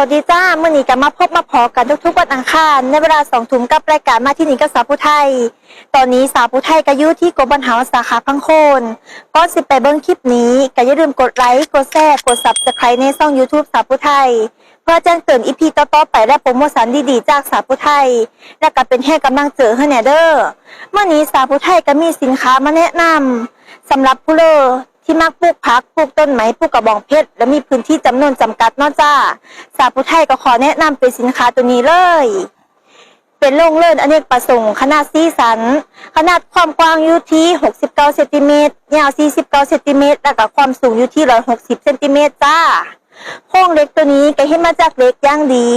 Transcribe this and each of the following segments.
วัสดีจ้าเมื่อนี้ก็มาพบมาพอกันทุกๆวันอังคารในเวลาสองทุ่มกับรายการมาที่นี่กับสาวผู้ไทย ตอนนี้สาวผู้ไทยก็อยู่ที่กบันเฮาสาขาพังโคนก่อนสิไปเบิ้งคลิปนี้ก็อย่าลืมกดไลค์กดแชร์กด subscribe ในช่อง YouTube สาวผู้ไทย เพื่อแจ้งเตือนอีพีต่อๆไปและโปรโมชั่นดีๆจากสาวผู้ไทย และก็เป็นให้กำลังเจอให้แนเด้อเมื่อนี้สาวผู้ไทยก็มีสินค้ามาแนะนำสำหรับผู้เลอที่มักปลูกผักปลูกต้นไม้ปลูกกระบองเพชรและมีพื้นที่จำนวนจำกัดเนาะจ้า สาวผู้ไทยก็ขอแนะนำเป็นสินค้าตัวนี้เลย เป็นโรงเลื่อนอเนกประสงค์ขนาดสีสัน ขนาดความกว้างอยู่ที่ 69เซนติเมตรยาว 49เซนติเมตรและก็ความสูงอยู่ที่ 160เซนติเมตรจ้าโครงเหล็กตัวนี้ก็เฮ็ดมาจากเหล็กย่างดี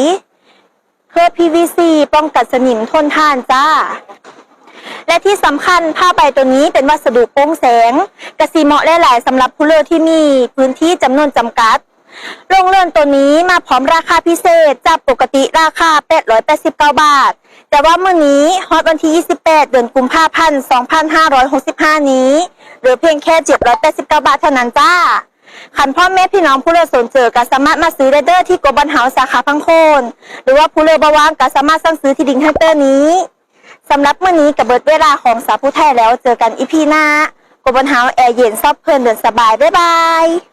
เพื่อ PVC ป้องกันสนิมทนทานจ้า และที่สำคัญผ้าใบตัวนี้เป็นวัสดุโปร่งแสง สีเหมาะหลายสำหรับผู้เลือกที่มีพื้นที่จำนวนจำกัดโรงเรือนตัวนี้มาพร้อมราคาพิเศษจากปกติราคา 889 บาท แต่ว่าเมื่อนี้ฮอตวันที่ 28 เดือนกุมภาพันธ์ 2565 นี้เหลือเพียงแค่ 789 บาทเท่านั้นจ้าขันพ่อแม่พี่น้องผู้เลือกสนเจอก็สามารถมาซื้อไดเด้อที่โกบันเฮาสาขาพังโคน หรือว่าผู้เลือกบาวางก็สามารถสั่งซื้อที่ดิงฮันเตอร์นี้สำหรับเมื่อนี้กับเบิดเวลาของสาวผู้ไทยแล้วเจอกันอีพีหน้า กบันเฮาแอร์เย็นซอบเพลินเดินสบาย บ๊ายบาย